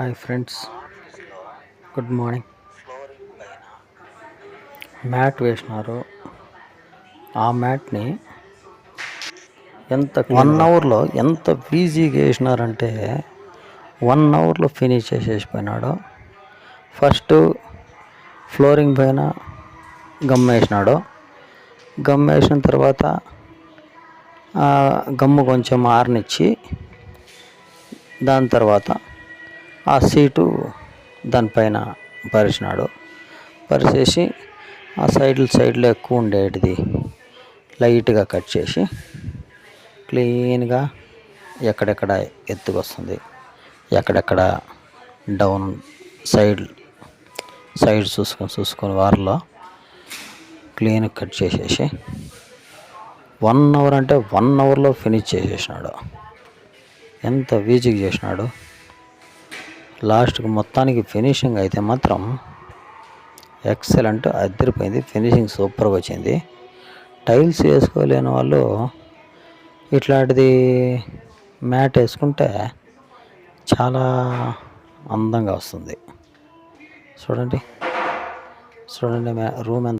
Hi friends good morning. Mat వేసినారు. ఆ మ్యాట్ని ఎంత వన్ అవర్లో ఎంత ఈజీగా వేసినారంటే వన్ అవర్లో ఫినిష్ చేసేసిపోయినాడు. ఫస్ట్ ఫ్లోరింగ్ పైన గమ్ వేసినాడు. గమ్ వేసిన తర్వాత ఆ గమ్ము కొంచెం ఆరనిచ్చి దాని తర్వాత ఆ సీటు దానిపైన పరిచినాడు. పరిచేసి ఆ సైడ్లు సైడ్లో ఎక్కువ ఉండేటిది. లైట్గా కట్ చేసి క్లీన్గా ఎక్కడెక్కడ ఎత్తుకొస్తుంది ఎక్కడెక్కడ డౌన్ సైడ్ సైడ్ చూసుకొని చూసుకొని వారిలో క్లీన్ కట్ చేసేసి వన్ అవర్ అంటే వన్ అవర్లో ఫినిష్ చేసేసినాడు. ఎంత ఈజీగా చేసినాడు? లాస్ట్కి మొత్తానికి ఫినిషింగ్ అయితే మాత్రం ఎక్సలెంట్ అద్దరిపోయింది. ఫినిషింగ్ సూపర్గా వచ్చింది. టైల్స్ వేసుకోలేని వాళ్ళు ఇట్లాంటిది మ్యాట్ వేసుకుంటే చాలా అందంగా వస్తుంది. చూడండి. చూడండి రూమ్ ఎంత